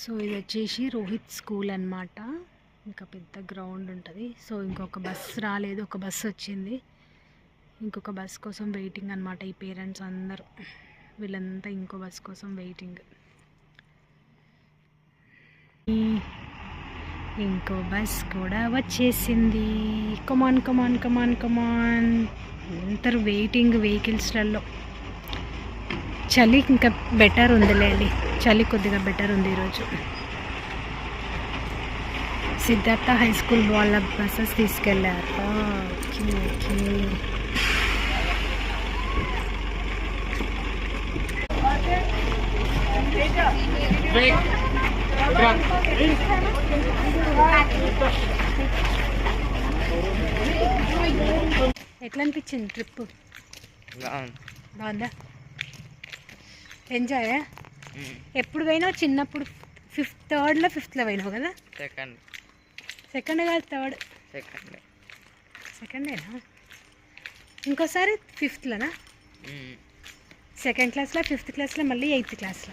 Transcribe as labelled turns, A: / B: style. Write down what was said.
A: So ఇది వచ్చేసి Rohit school అన్నమాట. ఇంకా పెద్ద గ్రౌండ్ ఉంటుంది. సో ఇంకొక బస్ రాలేదు. ఒక బస్ వచ్చింది. ఇంకొక బస్ కోసం వెయిటింగ్ అనమాట ఈ పేరెంట్స్ అందరూ. వీళ్ళంతా ఇంకో బస్ కోసం వెయిటింగ్. ఇంకో బస్ కూడా వచ్చేసింది. Come on come on come on come on అందరు వెయిటింగ్ వెహికల్స్లలో. చలి ఇంకా బెటర్ ఉందిలేండి చలి కొద్దిగా బెటర్ ఉంది ఈరోజు. సిద్ధార్థ హై స్కూల్ వాళ్ళ బస్సెస్ తీసుకెళ్ళారు. Okay okay. ఎట్లా అనిపించింది ట్రిప్ బాగుందా? ఎంజాయ్ ఎప్పుడు పోయినావు? చిన్నప్పుడు ఫిఫ్త్ థర్డ్లో ఫిఫ్త్లో పోయినావు కదా?
B: సెకండ్
A: సెకండ్ కాదు థర్డ్
B: సెకండ్
A: సెకండేనా ఇంకోసారి ఫిఫ్త్లోనా సెకండ్ క్లాస్లో ఫిఫ్త్ క్లాస్లో మళ్ళీ ఎయిత్ క్లాస్లో